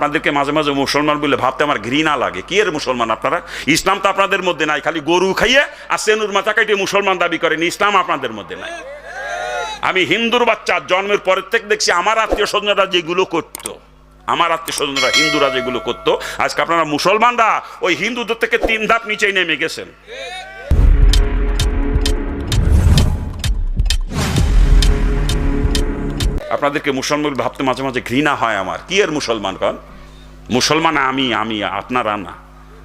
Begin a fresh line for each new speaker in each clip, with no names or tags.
আপনাদেরকে মাঝে মাঝে মুসলমান বলে ভাবতে আমার ঘৃণা লাগে। কি এর মুসলমান আপনারা? ইসলাম তো আপনাদের মধ্যে নাই, খালি গরু খাইয়ে আর সেনুর মাথা কাটিয়ে মুসলমান দাবি করেন, ইসলাম আপনাদের মধ্যে নাই। আমি হিন্দুর বাচ্চা, জন্মের পরের থেকে দেখছি আমার আত্মীয় স্বজনরা যেগুলো করতো, আমার আত্মীয় স্বজনরা হিন্দুরা যেগুলো করতো, আজকে আপনারা মুসলমানরা ওই হিন্দুদের থেকে তিন ধাপ নিচেই নেমে গেছেন। আপনাদেরকে মুসলমান ভাবতে মাঝে মাঝে ঘৃণা হয় আমার। কি এর মুসলমান কন? মুসলমান, আমি আমি, আপনারা না।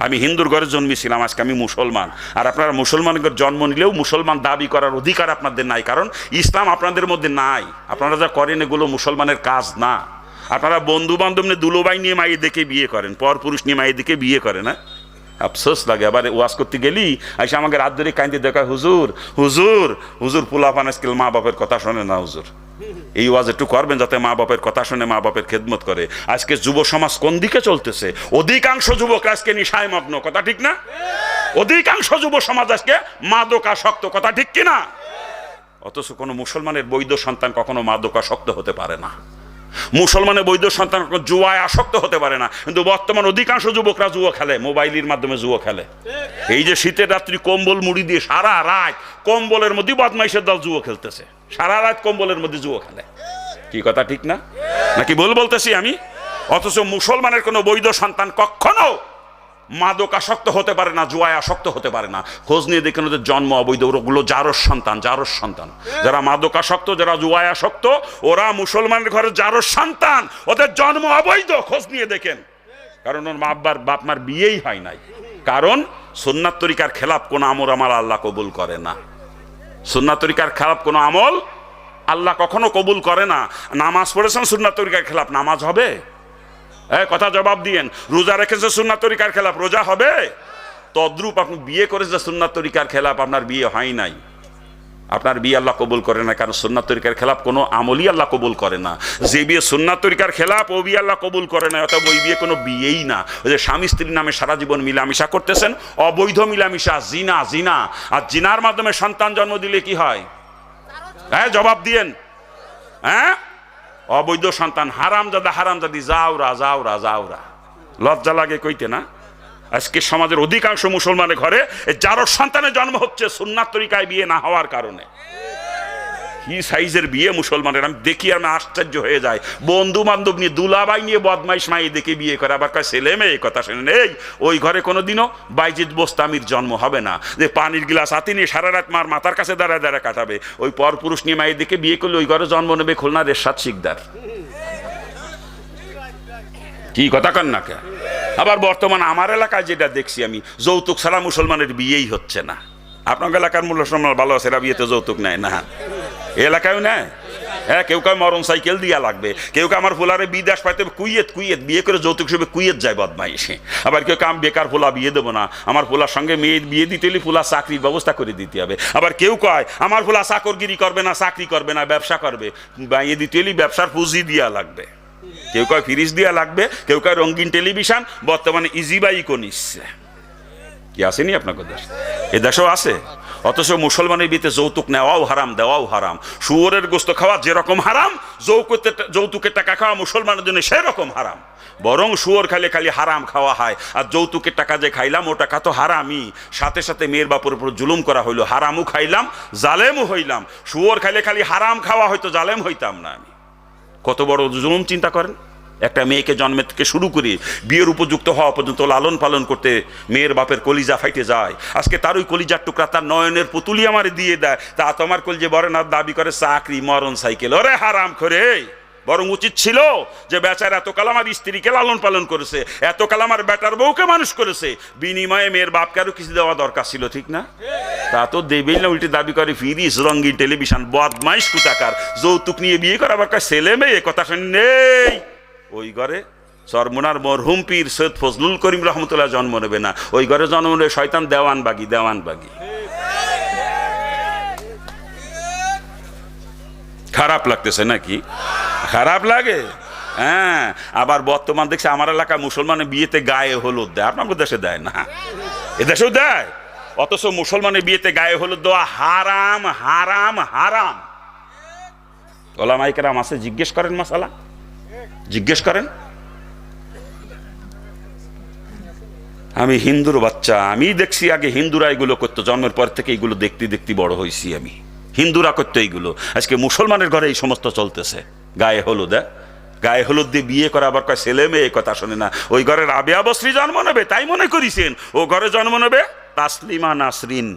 আমি হিন্দুর ঘরে জন্মেছিলাম, আজকে আমি মুসলমান। আর আপনারা মুসলমানের জন্ম নিলেও মুসলমান দাবি করার অধিকার আপনাদের নাই, কারণ ইসলাম আপনাদের মধ্যে নাই। আপনারা যা করেন, এগুলো মুসলমানের কাজ না। আপনারা বন্ধু বান্ধব নিয়ে দুলোবাই নিয়ে মায়ের দেখে বিয়ে করেন পর পুরুষ নিয়ে মায়ের দিকে বিয়ে করে না আফসোস লাগে, আবার ওয়াজ করতে গেলি, আইসা আমাকে রাত ধরে কাইতে দেখা, হুজুর হুজুর হুজুর পোলাপান আজকাল মা বাপের কথা শোনে না, হুজুর। এই ওয়াজ একটু করবেন যাতে মা বাপের কথা শুনে মা বাপের খেদমত করে। আজকে যুব সমাজ কোন দিকে চলতেছে? অধিকাংশ যুবক আজকে নিশায় মগ্ন, কথা ঠিক না? অধিকাংশ যুব সমাজ আজকে মাদকাসক্ত, কথা ঠিক কিনা? অথচ কোনো মুসলমানের বৈধ সন্তান কখনো মাদকাসক্ত হতে পারে না। মুসলমানের বৈধ সন্তান জুয়ায় আসক্ত হতে পারে না। কিন্তু বর্তমান অধিকাংশ যুবকরা জুয়ো খেলে, মোবাইলের মাধ্যমে জুয়ো খেলে। এই যে শীতের রাত্রি কম্বল, মুড়ি দিয়ে সারা রাত কম্বলের মধ্যে বদমাইশের দল জুয়ো খেলতেছে। সারা রাত কম্বলের মধ্যে জুয়া খেলে। কি কথা, ঠিক না? নাকি বল বলতেছি আমি? অথচ মুসলমানের কোনো বৈধ সন্তান কখনো মাদক আসক্ত হতে পারে না জুয়ায় আসক্ত হতে পারে না। খোঁজ নিয়ে দেখেন ওদের জন্ম অবৈধ, ওগুলো জারস সন্তান জারস সন্তান। যারা মাদক আসক্ত যারা জুয়ায় আসক্ত ওরা মুসলমানের ঘরে জারস সন্তান। ওদের জন্ম অবৈধ, খোঁজ নিয়ে দেখেন। কারণ ওর মা আব্বার বাপ মার বিয়েই হয় নাই। কারণ সুন্নাত তরিকার খেলাপ কোনো আমল আমার আল্লাহ কবুল করে না। সুন্নাত তরিকার খেলাপ কোনো আমল আল্লাহ কখনো কবুল করে না। নামাজ পড়েছেন, সুন্নাত তরিকার খেলাপ, নামাজ হবে? এ, কথা জবাব দিয়েন। রোজা রেখেছে সুন্নাত তরিকার খেলাপ রোজা হবে? তদ্রূপ আপনি বিয়ে করেছে সুন্নাত তরিকার খেলাপ আপনার বিয়ে হয় নাই। আপনার বিয়ে আল্লাহ কবুল করে না কারণ সুন্নাত তরিকার খেলাপ কোনো আমলই আল্লাহ কবুল করে না। যে বিয়ে সুন্নাত তরিকার খেলাপ ও বিয়ে আল্লাহ কবুল করে না অথবা ওই বিয়ে কোনো বিয়েই না। ওই যে স্বামী স্ত্রীর নামে সারা জীবন মিলামিশা করতেছেন, অবৈধ মিলামিশা, জিনা জিনা। আর জিনার মাধ্যমে সন্তান জন্ম দিলে কি হয়? হ্যাঁ জবাব দিয়েন। হ্যাঁ? অবৈধ সন্তান হারাম দাদা হারাম জাদি যাওরা যাওরা যাওরা। লজ্জা লাগে কইতে না? আজকে সমাজের অধিকাংশ মুসলমানের ঘরে যারও সন্তানের জন্ম হচ্ছে, সুন্নাত তরিকায় বিয়ে না হওয়ার কারণে। কি সাইজের বিয়ে মুসলমানের, আমি দেখি আমি আশ্চর্য হয়ে যায় বন্ধু বান্ধব নিয়ে দুলাবাই নিয়ে বদমাইশ মাই দেখে বিয়ে করে, আবার কয়, ছেলে মেয়ে কথা শুনে নেই ওই ঘরে কোনোদিনও বাইজিদ বোস্তামির জন্ম হবে না। যে পানির গ্লাস হাতে নিয়ে সারা রাত মার মাথার কাছে দাঁড়ায় দাঁড়ায় কাটাবে, ওই পরপুরুষ নিয়ে মায়ের দিকে বিয়ে করলে ওই ঘরে জন্ম নেবে খুলনার এরশাদ শিকদার। কি কথা কন না কে আবার বর্তমান আমার এলাকায় যেটা দেখছি আমি, যৌতুক ছাড়া মুসলমানের বিয়েই হচ্ছে না। আপনার এলাকার মুসলমান ভালো আছে, এরা বিয়েতে যৌতুক নেয় না। এলাকায়ও নেয়? হ্যাঁ কেউ কেউ মরণ সাইকেল দিয়া লাগবে। কেউ কে আমার ফুলারে বিদেশ পাইতে কুইয়েত কুইয়েত বিয়ে করে যৌতুক হিসেবে কুইয়েত যায় বদমাইশে। আবার কেউ কাম বেকার ফুলা বিয়ে দেবো না। আমার ফুলার সঙ্গে মেয়ে বিয়ে দিতে হলে ফুলা চাকরির ব্যবস্থা করে দিতে হবে। আবার কেউ কয়, আমার ফুলা চাকরগিরি করবে না, চাকরি করবে না, ব্যবসা করবে। বিয়ে দিতে হলে ব্যবসার পুঁজি দিয়া লাগবে। কেউ কয় ফ্রিজ দিয়া লাগবে, কেউ কয় রঙিন টেলিভিশন, বর্তমানে ইজিবাই নিচ্ছে। কি আসেনি আপনার দেশ এ দেশেও আছে। অথচ মুসলমানের বিতে যৌতুক নেওয়াও হারাম, দেওয়াও হারাম। শুয়োরের গোস্ত খাওয়া যেরকম হারাম, যৌকুতে যৌতুকের টাকা খাওয়া মুসলমানের জন্য সেরকম হারাম। বরং শুয়োর খাইলে খালি হারাম খাওয়া হয়, আর যৌতুকের টাকা যে খাইলাম ও টাকা তো হারামই। সাথে সাথে মেয়ের বাপুর উপর জুলুম করা হইল, হারামও খাইলাম, জালেমও হইলাম। শুয়োর খাইলে খালি হারাম খাওয়া হয়তো জালেম হইতাম না আমি। কত বড় জুলুম চিন্তা করেন? একটা মেয়েকে জন্মের থেকে শুরু করে বিয়ের উপযুক্ত হওয়া পর্যন্ত লালন পালন করতে মেয়ের বাপের কলিজা ফাইটে যায়। আজকে তার ওই কলিজার টুকরা তার নয়নের পুতুলি আমার দিয়ে দেয়। তা তোমার কলিজে বরে না দাবি করে চাকরি, মরণ, সাইকেল। ওরে হারাম করে বরং উচিত ছিল যে বেচার এতকাল আমার স্ত্রীকে লালন পালন করেছে, এতকাল আমার বেটার বউকে মানুষ করেছে। বিনিময়ে মেয়ের বাপকে আরও কিছু দেওয়া দরকার ছিল, ঠিক না? তা তো দেবেই না, উল্টে দাবি করে ফিরিস রঙ্গিন টেলিভিশন, বদমাইশ কুতাকার যৌতুক নিয়ে বিয়ে করে আবার ছেলে মেয়ে কথা শুনে নেই ওই ঘরে সরমুনার মরহুম পীর সৈয়দ ফজলুল করিম রহমতুল্লাহ জন্ম নেবে না। ওই ঘরে জন্ম নেবে শয়তান দেওয়ান বাগি দেওয়ান বাগি। খারাপ লাগতেছে নাকি? খারাপ লাগে? হ্যাঁ আবার বর্তমান দেখছি আমার এলাকা মুসলমানের বিয়েতে গায়ে হলুদ দেয়। আপনার দেশে দেয় না? এ দেশেও দেয়। অথচ মুসলমানের বিয়েতে গায়ে হলুদ দেওয়া হারাম হারাম হারাম। ওলামাইকেরাম আছে, জিজ্ঞেস করেন মাসালা জিজ্ঞেস করেন, আমি হিন্দুর বাচ্চা আমি দেখছি আগে হিন্দুরা এগুলো করতো, জন্মের পর থেকে এগুলো দেখতে দেখতে বড় হয়েছি আমি। হিন্দুরা করতো এইগুলো আজকে মুসলমানের ঘরে এই সমস্ত চলতেছে। গায়ে হলুদ হ্যাঁ? গায়ে হলুদ দিয়ে বিয়ে করে আবার কয় ছেলে মেয়ে কথা শোনে না। ওই ঘরের আবে আবশ্রী জন্ম নেবে, তাই মনে করিছেন? ও ঘরে জন্ম নেবে? তাসলিমা নাসরিন।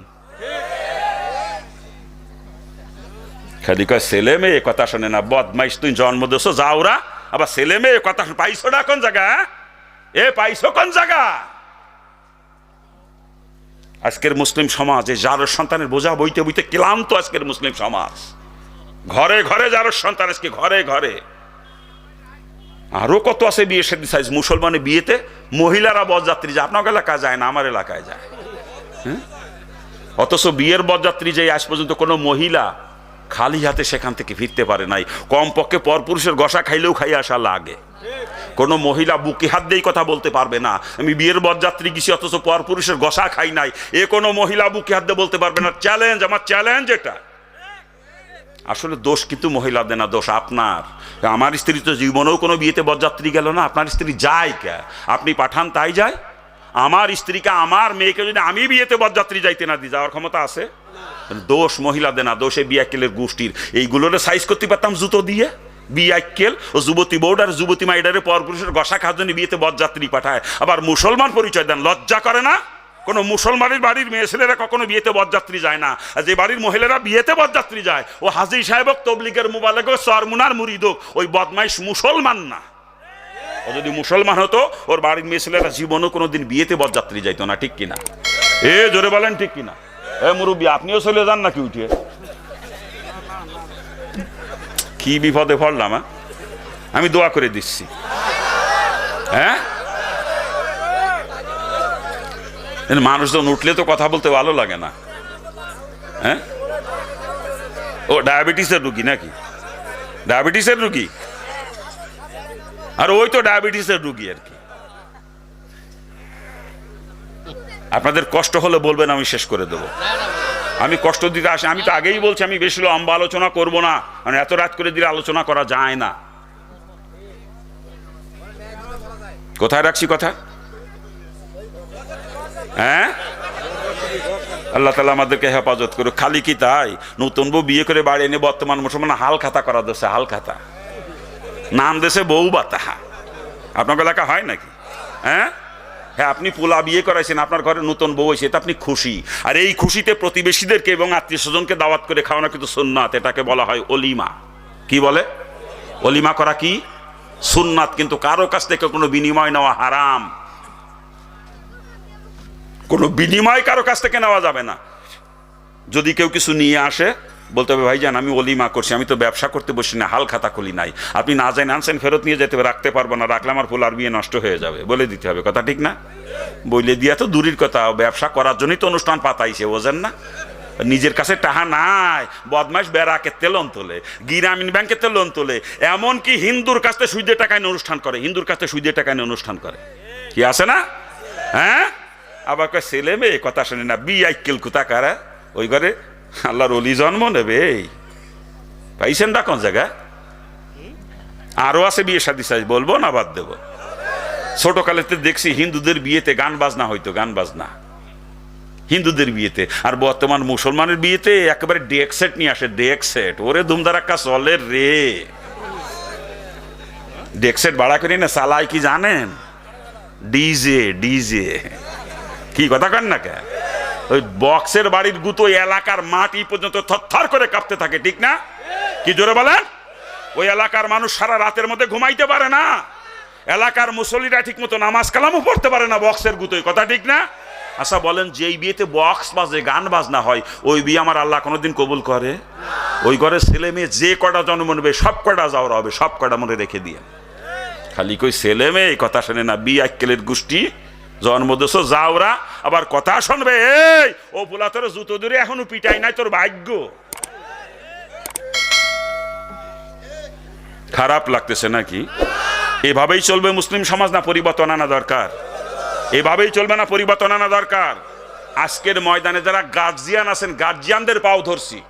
খালি কয় ছেলে মেয়ে কথা শোনে না, বদমাইশ তুই জন্ম দেশ যাওরা আবার ছেলে মেয়ে কথা পাইছো না কোন জায়গা? এ পাইছো কোন জায়গা? আজকের মুসলিম সমাজ, এই যার সন্তানের বোঝা বইতে বইতে ক্লান্ত আজকের মুসলিম সমাজ। ঘরে ঘরে যার সন্তান, আজকে ঘরে ঘরে। আরও কত আছে বিয়ে সাথে সাইজ? মুসলমানের বিয়েতে মহিলারা বরযাত্রী যায়। আপনার এলাকায় যায় না, আমার এলাকায় যায়। হ্যাঁ? অথচ বিয়ের বরযাত্রী যে আজ পর্যন্ত কোনো মহিলা খালি হাতে সেখান থেকে ফিরতে পারে নাই। কমপক্ষে পরপুরুষের গসা খাইলেও খাই আসা লাগে। কোনো মহিলা বুকে হাত দিয়েই কথা বলতে পারবে না। আমি বিয়ের বরযাত্রী গেছি, অথচ পরপুরুষের গসা খাই নাই। এ কোনো মহিলা বুকে হাত দিয়ে বলতে পারবে না চ্যালেঞ্জ আমার চ্যালেঞ্জ এটা। আসলে দোষ কিন্তু মহিলাদের না, দোষ আপনার। আমার স্ত্রী তো জীবনেও কোনো বিয়েতে বরযাত্রী গেল না, আপনার স্ত্রী যায় কে? আপনি পাঠান, তাই যায়? আমার স্ত্রীকে আমার মেয়েকে যদি আমি বিয়েতে বরযাত্রী যাইতে না দিই যাওয়ার ক্ষমতা আছে? দোষ মহিলাদের না দোষে বিয়াক্কেলের গোষ্ঠীর। এইগুলোর সাইজ করতে পারতাম জুতো দিয়ে। বিয়াক্কেল ও যুবতী বোর্ড আর যুবতী মাইডারে পরপুরুষের গসা খাওয়ার জন্য বিয়েতে বরযাত্রী পাঠায়। আবার মুসলমান পরিচয় দেন লজ্জা করে না? কোনো মুসলমানের বাড়ির মেয়ে ছেলেরা কখনো বিয়েতে বরযাত্রী যায় না। আর যে বাড়ির মহিলারা বিয়েতে বরযাত্রী যায় ও হাজি সাহেব তবলিগের মোবাইলে সরমুনার মুরিদ হোক, ওই বদমাইশ মুসলমান না। ও যদি মুসলমান হতো, ওর বাড়ির মেয়ে ছেলেরা জীবনও কোনোদিন বিয়েতে বরযাত্রী যাইতো না, ঠিক কিনা? এ, জোরে বলেন, ঠিক কিনা? এ, মুরব্বী, আপনিও চলে যান নাকি উঠে? কি বিপদে পড়লাম হ্যাঁ? আমি দোয়া করে দিচ্ছি। হ্যাঁ? মানুষজন উঠলে তো কথা বলতে ভালো লাগে না। হ্যাঁ? ও, ডায়াবেটিসের রুগী নাকি? ডায়াবেটিসের রুগী? আর ওই তো ডায়াবেটিসের রুগী আর কি। আপনাদের কষ্ট হলে বলবেন, আমি শেষ করে দেবো। আমি কষ্ট দিতে আসি, আমি তো আগেই বলছি, আমি বেশি লম্বা আলোচনা করব না। মানে এত রাত করে দিলে আলোচনা করা যায় না। কোথায় রাখছি কথা? হ্যাঁ? আল্লাহ তালা আমাদেরকে হেফাজত করুক। খালি কি তাই? নতুন বউ বিয়ে করে বাড়ি এনে বর্তমান মুসলমান হাল খাতা করা দেশে হাল খাতা। নাম দেশে বউ বাতা আপনার এলাকা হয় নাকি? হ্যাঁ? হ্যাঁ আপনি পোলা বিয়ে করাইছেন, আপনার ঘরে নতুন বউ হয়েছে এতে আপনি খুশি। আর এই খুশিতে প্রতিবেশীদেরকে এবং আত্মীয় স্বজনকে দাওয়াত করে খাওয়ানো কিন্তু সুন্নাত, এটাকে বলা হয় অলিমা। কি বলে? অলিমা করা কি? সুন্নাত, কিন্তু কারও কাছ থেকে কোনো বিনিময় নেওয়া হারাম। কোনো বিনিময় কারও কাছ থেকে নেওয়া যাবে না। যদি কেউ কিছু নিয়ে আসে বলতে হবে, ভাইজান, আমি অলিমা করছি, আমি তো ব্যবসা করতে বসি না, হাল খাতা খুলি নাই। আপনি না জানেন আনছেন, ফেরত নিয়ে যেতে রাখতে পারব না, রাখলে আমার ফুল আর বিয়ে নষ্ট হয়ে যাবে। বলে দিতে হবে, কথা ঠিক না? বলে দিয়া তো দূরের কথা, ব্যবসা করার জন্যই তো অনুষ্ঠান পাতাইছে, বোঝেন না? নিজের কাছে টাহা নাই বদমাস বেড়াকে তেলন তোলে গ্রামীণ ব্যাংকে তেলন তোলে, এমনকি হিন্দুর কাছে সুইদে টাকায় অনুষ্ঠান করে, হিন্দুর কাছে সুইদে টাকায় অনুষ্ঠান করে। কি আছে না? হ্যাঁ? আবার কয়, ছেলে মেয়ে, কথা শুনে না বি আইকেল কুতা কারা? ওই ঘরে আল্লাহর অলি জন্ম নেবে পাইছেন না কোন জায়গা? আরও আছে বিয়ে শাদি সাজ, বলব না বাদ দেবো। ছোট কালেতে দেখছি হিন্দুদের বিয়েতে গান বাজনা হইতো, গান বাজনা। হিন্দুদের বিয়েতে, আর বর্তমান মুসলমানের বিয়েতে একেবারে ডেক সেট নিয়ে আসে, ডেক সেট। ওরে ধুমধারাক্কা চলে রে। ডেক সেট ভাড়া করি না চালাই কি জানেন? DJ DJ. কি কথা কন না কে? ওই বক্সের বাড়ির গুতো এলাকার মাটি পর্যন্ত থরথর করে কাঁপতে থাকে, ঠিক না? কি জোরে বলেন? ওই এলাকার মানুষ সারা রাতের মধ্যে ঘুমাইতে পারে না। এলাকার মুসল্লিরা ঠিক মতো নামাজ কালামও পড়তে পারে না বক্সের গুতোয়, কথা ঠিক না? আচ্ছা বলেন, যেই বিয়েতে বক্স বাজে, গান বাজনা হয়, ওই বিয়ে আমার আল্লাহ কোনোদিন কবুল করে? ওই ঘরে ছেলে মেয়ে যে কটা জন্ম নেবে, সব কটা যাওয়ার হবে, সব কটা মনে রেখে দিয়ে। খালি কই ছেলে মেয়ে, এই কথা শোনে না বি আক্কেলের গোষ্ঠী? জন্ম দেশ যাওরা আবার কথা শুনবে, এই, ও পোলা তোর জুতো দূরে এখনও পিটাই নাই, তোর ভাগ্য। খারাপ লাগতেছে নাকি? এভাবেই চলবে মুসলিম সমাজ না পরিবর্তন আনা দরকার? এভাবেই চলবে না পরিবর্তন আনা দরকার? আজকের ময়দানে যারা গার্জিয়ান আছেন, গার্জিয়ানদের পাও ধরছি।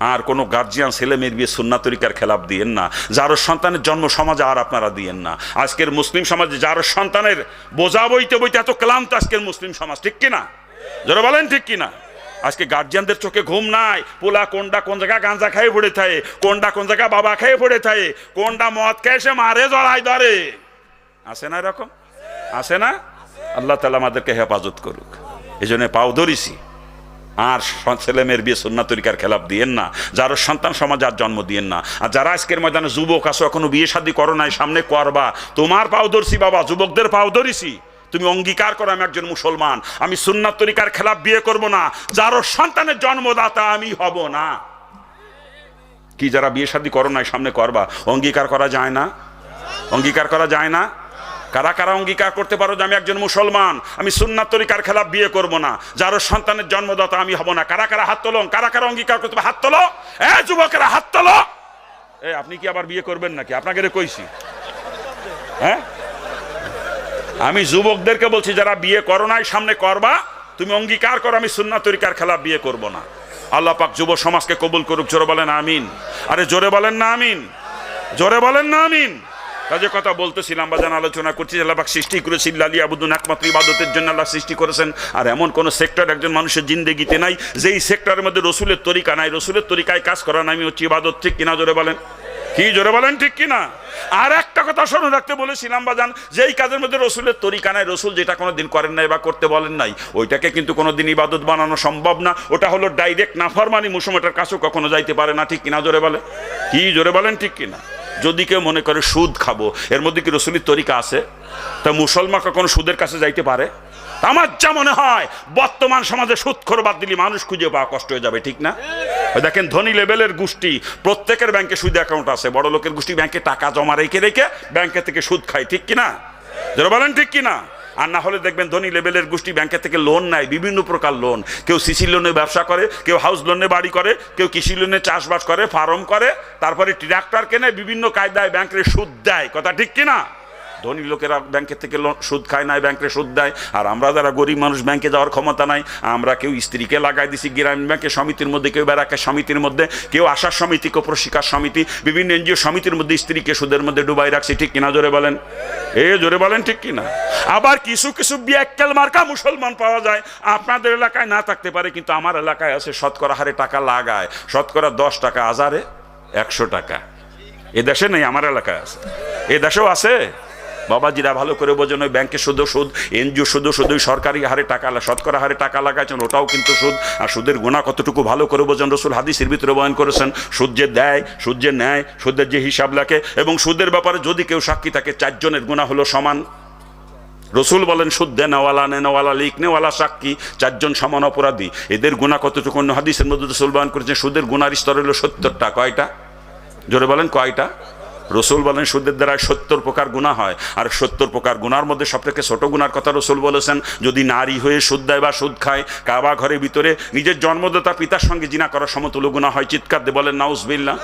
আর কোনো গার্জিয়ান ছেলে মেয়ের বিয়ে সুন্না তরিকার খেলাপ দিয়েন না। যারও সন্তানের জন্ম সমাজে আর আপনারা দিয়েন না। আজকের মুসলিম সমাজে যারও সন্তানের বোঝা বইতে বইতে এত ক্লান্ত আজকের মুসলিম সমাজ, ঠিক কিনা? যারা বলেন ঠিক কিনা? আজকে গার্জিয়ানদের চোখে ঘুম নাই। পোলা কোনটা কোন জায়গায় গাঁজা খাই পড়ে থাকে কোনটা কোন জায়গায় বাবা খাই পড়ে থাকে কোনটা মদ খেয়ে সে মারে জড়াই ধরে। আসে না এরকম? আছে না? আল্লাহ তালা আমাদেরকে হেফাজত করুক। এই জন্য পাও ধরিছি। আর স- ছেলে মেয়ের বিয়ে সন্না তরিকার খেলাপ দিয়েন না। যার সন্তান সমাজ আর জন্ম দিয়েন না। আর যারা আজকের ময়দানে যুবক আসো এখনও বিয়ে শাদী করো নাই, সামনে করবা। তোমার পাও ধরছি বাবা, যুবকদের পাও ধরিছি। তুমি অঙ্গীকার করো, আমি একজন মুসলমান। আমি সুন্নাত তরিকার খেলাপ বিয়ে করব না। যারও সন্তানের জন্মদাতা আমি হব না। কি যারা বিয়ে শাদী করো নাই, সামনে করবা। অঙ্গীকার করা যায় না? অঙ্গীকার করা যায় না? কারা কারা অঙ্গীকার করতে পারো যে আমি একজন মুসলমান? আমি সুন্নাত তরিকার খেলাফ বিয়ে করব না। যারও সন্তানের জন্মদাতা আমি হব না। কারা কারা হাত তোলো? কারা কারা অঙ্গীকার করতে? হাত তোলো। এ যুবকেরা, হাত তোলো। এ, আপনি কি আবার বিয়ে করবেন নাকি? আপনাকে রে কইছি। হ্যাঁ? আমি যুবকদেরকে বলছি, যারা বিয়ে করো নাই, সামনে করবা। তুমি অঙ্গীকার করো, আমি সুন্নাত তরিকার খেলাফ বিয়ে করব না। আল্লাহ পাক যুব সমাজকে কবুল করুক, জোরে বলেন আমিন। আরে জোরে বলেন না আমিন। জোরে বলেন না আমিন। কাজে কথা বলতেছিলাম বা যেন আলোচনা করছি আল্লাহ সৃষ্টি করেছি লালি আবুদুন একমাত্র ইবাদতের জন্য আল্লাহ সৃষ্টি করেছেন। আর এমন কোন সেক্টর একজন মানুষের জিন্দেগিতে নাই, যেই সেক্টরের মধ্যে রসুলের তরিকা নাই, রসুলের তরিকায় কাজ করা নামি হচ্ছে ইবাদত, ঠিক কিনা জোরে বলেন? কি জোরে বলেন, ঠিক কিনা? আর একটা কথা স্মরণ রাখতে বলেছিলাম বাজান যে এই কাজের মধ্যে রসুলের তরিকা নাই, রসুল যেটা কোনো দিন করেন নাই বা করতে বলেন নাই, ওইটাকে কিন্তু কোনো দিন ইবাদত বানানো সম্ভব না। ওটা হলো ডাইরেক্ট নাফরমানি মুসুম এটার কাছেও কখনো যাইতে পারে না, ঠিক কিনা জোরে বলে কি জোরে বলেন, ঠিক কিনা? যদি কেউ মনে করে সুদ খাব, এর মধ্যে কি রসুলির তরিকা আছে? তা মুসলমান কখনো সুদের কাছে যাইতে পারে? আমার যা মনে হয়, বর্তমান সমাজে সুৎখর বাদ দিলে মানুষ খুঁজে পাওয়া কষ্ট হয়ে যাবে, ঠিক না? দেখেন, ধনী লেভেলের গোষ্ঠী, প্রত্যেকের ব্যাংকে সুদ অ্যাকাউন্ট আছে, বড় লোকের গোষ্ঠী ব্যাংকে টাকা জমা রেখে রেখে ব্যাংকে থেকে সুদ খায়, ঠিক কিনা? যারা বলেন ঠিক কিনা? আর না হলে দেখবেন ধনী লেভেলের গোষ্ঠী ব্যাংকের থেকে লোন নেয়, বিভিন্ন প্রকার লোন কেউ সিসি লোনে ব্যবসা করে, কেউ হাউস লোনে বাড়ি করে, কেউ কৃষি লোনে চাষবাস করে ফার্ম করে, তারপরে ট্রাক্টর কেনে, বিভিন্ন কায়দায় ব্যাংকের সুদ দেয়। কথা ঠিক কিনা? ধনী লোকেরা ব্যাংকের থেকে সুদ খায় নাই, ব্যাংকে সুদ দেয়। আর আমরা যারা গরিব মানুষ, ব্যাংকে যাওয়ার ক্ষমতা নাই, আমরা কেউ স্ত্রীকে লাগাই দিছি, গ্রামীণ ব্যাংকের সমিতির মধ্যে, কেউ বেড়াকের সমিতির মধ্যে, কেউ আশার সমিতি, কেউ প্রশিকার সমিতি, বিভিন্ন এনজিও সমিতির মধ্যে স্ত্রীকে সুদের মধ্যে ডুবাই রাখছি, ঠিক কিনা? জোরে বলেন। এ, জোরে বলেন, ঠিক কিনা? আবার কিছু কিছু বিয়াক্কেল মার্কা মুসলমান পাওয়া যায়। আপনাদের এলাকায় না থাকতে পারে, কিন্তু আমার এলাকায় আছে, শতকরা হারে টাকা লাগায়। শতকরা দশ টাকা, হাজারে একশো টাকা। এ দেশে নেই, আমার এলাকায় আছে। এ দেশেও আছে? বাবাজিরা ভালো করে বোঝেন ওই ব্যাংকে শুধু সুদ, এনজিও শুধু শুধুই সরকারি হারে টাকা শতকরা হারে টাকা লাগাইছেন, ওটাও কিন্তু সুদ। আর সুদের গুণা কতটুকু ভালো করে বোঝেন, রসুল হাদিসের ভিতরে বয়ন করেছেন, সুদ যে দেয়, সুদ যে নেয়, সুদের যে হিসাব লাগে এবং সুদের ব্যাপারে যদি কেউ সাক্ষী থাকে, চারজনের গুণা হলো সমান। রসুল বলেন, সুদ নেওয়ালা নেওয়ালা লিক নেওয়ালা সাক্ষী, চারজন সমান অপরাধী। এদের গুণা কতটুকু? হাদিসের মধ্যে রসুল বয়ন করেছেন, সুদের গুণার স্তর হলো সত্তরটা, কয়টা? জোরে বলেন, কয়টা? রসুল বলেন, সুদের দ্বারা সত্তর প্রকার গুণা হয়। আর সত্তর প্রকার গুনার মধ্যে সব থেকে ছোট গুনার কথা রসুল বলেছেন, যদি নারী হয়ে সুদ দেয় বা সুদ খায়, কাবা ঘরের ভিতরে নিজের জন্মদাতা পিতার সঙ্গে জিনা করার সমতুল্য গুণা হয়। চিৎকার দিয়ে বলেন নাউজবিল্লা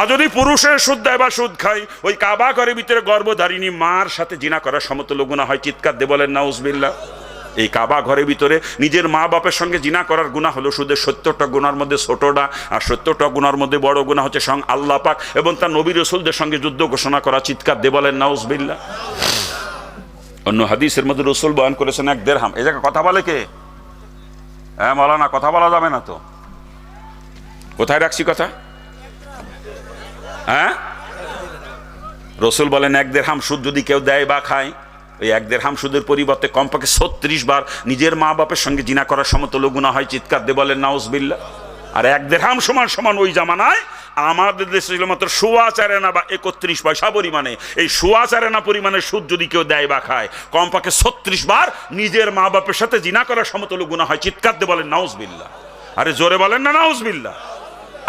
আর যদি পুরুষের সুদ দেয় বা সুদ খায়, ওই কাবা ঘরের ভিতরে গর্ভধারিণী মার সাথে জিনা করার সমতুল্য গুণা হয়। চিৎকার দিয়ে বলেন নাউজবিল্লা এই কাবা ঘরের ভিতরে নিজের মা বাপের সঙ্গে জিনা করার গুণা হলো সুদের সত্তরটা গুণার মধ্যে ছোটটা আর সত্তরটা গুণার মধ্যে বড় গুণা হচ্ছে সং আল্লাহ পাক এবং তার নবী রসুলদের সঙ্গে যুদ্ধ ঘোষণা করা, চিৎকার দে বলেন নাউজবিল্লা অন্য হাদিসের মধ্যে রসুল বয়ান করেছেন, এক দেড়হাম। এই জায়গায় কথা বলে কে? হ্যাঁ মলানা, কথা বলা যাবে না তো। কোথায় রাখছি কথা? হ্যাঁ? রসুল বলেন, এক দেড় হাম সুদ যদি কেউ দেয় বা খায়। ওই এক দেড়হাম সুদের পরিবর্তে কমপক্ষে ছত্রিশ বার নিজের মা বাপের সঙ্গে জিনা করার সমতুল্য গুণা হয়, চিৎকার দিয়ে বলেন নাউজবিল্লা আর এক দেড়হাম সমান সমান ওই জামানায় আমাদের দেশে ছিল মাত্র সোয়া চারেনা বা একত্রিশ পয়সা পরিমাণে। এই সোয়া চারেনা পরিমাণে সুদ যদি কেউ দেয় বা খায়, কমপক্ষে ছত্রিশ বার নিজের মা বাপের সাথে জিনা করার সমতুল্য গুণা হয়, চিৎকার দিয়ে বলেন নাউজবিল্লা আরে জোরে বলেন না নাউজবিল্লা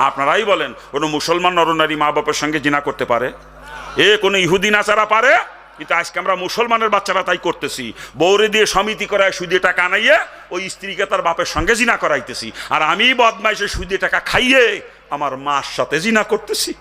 আপনারাই বলেন, কোনো মুসলমান নরনারী মা বাপের সঙ্গে জিনা করতে পারে? এ কোনো ইহুদি নাচারা পারে? কিন্তু আজকে আমরা মুসলমানের বাচ্চারা তাই করতেছি। বৌরে দিয়ে সমিতি করায় সুদে টাকা আনাইয়ে ওই স্ত্রীকে তার বাপের সঙ্গে জিনা করাইতেছি। আর আমি বদমাইশে সুদে টাকা খাইয়ে আমার মার সাথে জিনা করতেছি।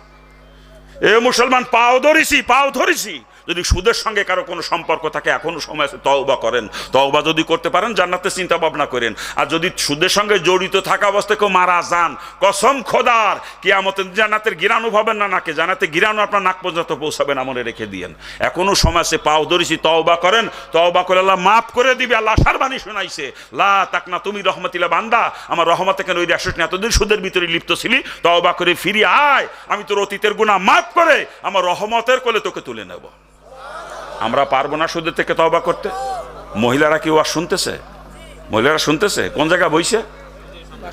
এ মুসলমান, পাও ধরেছি পাও ধরেছি। যদি সুদের সঙ্গে কারও কোনো সম্পর্ক থাকে এখনও সময় আছে, তওবা করেন। তওবা যদি করতে পারেন জান্নাতে চিন্তা ভাবনা করেন। আর যদি সুদের সঙ্গে জড়িত থাকা অবস্থায় কেউ মারা যান, কসম খোদার, কিয়ামতের জান্নাতের গিরানু হবেন না নাকে। জানাতে গিরানু আপনার নাক পর্যন্ত পৌঁছাবেন মনে রেখে দিয়েন। এখনও সময় আছে, পাও ধরেছি, তওবা করেন। তওবা করে আল্লাহ মাফ করে দিবে, আল্লাহ আশার বাণী শোনাইছে। লা তাকনা, তুমি রহমতিলা বান্দা, আমার রহমত কেন ওই একশো এতদিন সুদের ভিতরে লিপ্ত ছিলি, তওবা করে ফিরে আয়। আমি তোর অতীতের গুণা মাফ করে, আমার রহমতের কোলে তোকে তুলে নেব। আমরা পারব না সুদের থেকে তবা করতে। মহিলারা কেউ আর শুনতেছে? মহিলারা শুনতেছে? কোন জায়গায় বইছে?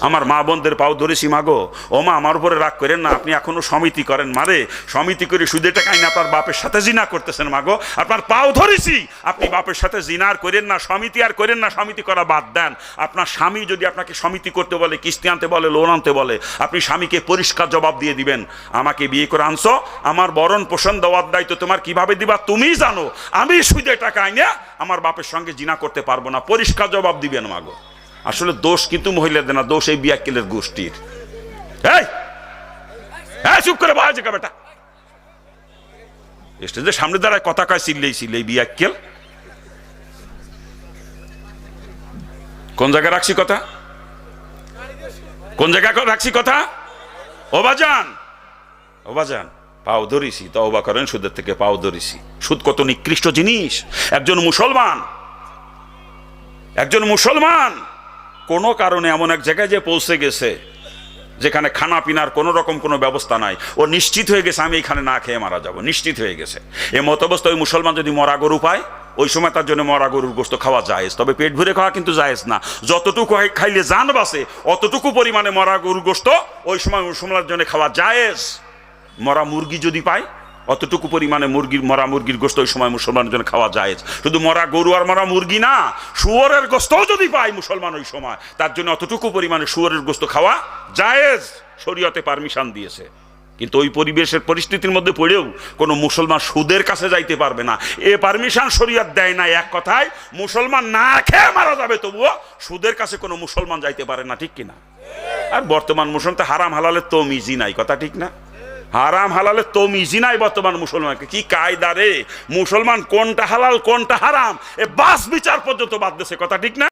আমার মা বোনদের পাও ধরেছি মাগো ও মা, আমার উপরে রাগ করেন না, আপনি এখনও সমিতি করেন। মারে সমিতি করে সুদে টাকায় না আপনার বাপের সাথে জিনা করতেছেন মাগো আপনার পাও ধরেছি। আপনি বাপের সাথে জিনা আর করেন না, সমিতি আর করেন না, সমিতি করা বাদ দেন। আপনার স্বামী যদি আপনাকে সমিতি করতে বলে, কিস্তি আনতে বলে, লোন আনতে বলে, আপনি স্বামীকে পরিষ্কার জবাব দিয়ে দিবেন। আমাকে বিয়ে করে আনছো, আমার বরণ পোষণ দেওয়ার দায়িত্ব তোমার কীভাবে দিবা তুমিই জানো। আমি সুদে টাকা আইনে আমার বাপের সঙ্গে জিনা করতে পারব না, পরিষ্কার জবাব দিবেন মাগো আসলে দোষ কিন্তু মহিলাদের না, দোষ এই বিয়াক্কেলের গোষ্ঠীর। এই! এই, চুপ করে বাজে বেটা। স্টেজের সামনে দাঁড়ায় কথা কয় চিল্লেই চিল্লেই বিয়াক্কেল। কোন জায়গায় রাখছি কথা? কোন জায়গায় রাখছি কথা? ওবাজান ওবাজান পাও ধরিছি তো অবা করেন, সুদের থেকে পাও ধরিছি। সুদ কত নিকৃষ্ট জিনিস। একজন মুসলমান একজন মুসলমান। কোনো কারণে এমন এক জায়গায় যে পৌঁছে গেছে, যেখানে খানা পিনার কোনো রকম কোনো ব্যবস্থা নাই, ও নিশ্চিত হয়ে গেছে, আমি এখানে না খেয়ে মারা যাব, নিশ্চিত হয়ে গেছে। এ মতবস্থ ওই মুসলমান যদি মরা গরু পায়, ওই সময় তার জন্য মরা গরুর গোস্ত খাওয়া যায় তবে পেট ভরে খাওয়া কিন্তু জায়েজ না। যতটুকু খাই- খাইলে জান বাসে অতটুকু পরিমাণে মরা গরুর গোস্ত ওই সময় মুসলমানের জন্য খাওয়া জায়েজ। মরা মুরগি যদি পায় অতটুকু পরিমাণে মুরগির, মরা মুরগির গোস্ত ওই সময় মুসলমানের জন্য খাওয়া যায় শুধু মরা গরু আর মরা মুরগি না, শুয়োরের গোস্তও যদি পায় মুসলমান ওই সময়, তার জন্য অতটুকু পরিমাণে শুয়োরের গোস্ত খাওয়া জায়েজ। শরীয়তে পারমিশন দিয়েছে। কিন্তু ওই পরিবেশের পরিস্থিতির মধ্যে পড়েও কোনো মুসলমান সুদের কাছে যাইতে পারবে না। এ পারমিশন শরীয়ত দেয় না, এক কথায় মুসলমান না খেয়ে মারা যাবে, তবুও সুদের কাছে কোনো মুসলমান যাইতে পারে না, ঠিক কিনা? আর বর্তমান মুসলমান তো হারাম, হালালের তো মিজি নাই, কথা ঠিক না? হারাম হালালে তমিজি মিজি নাই বর্তমান মুসলমানকে। কি কায়দা রে? মুসলমান কোনটা হালাল, কোনটা হারাম? এ বাস বিচার পর্যন্ত বাদ দেশে কথা ঠিক না?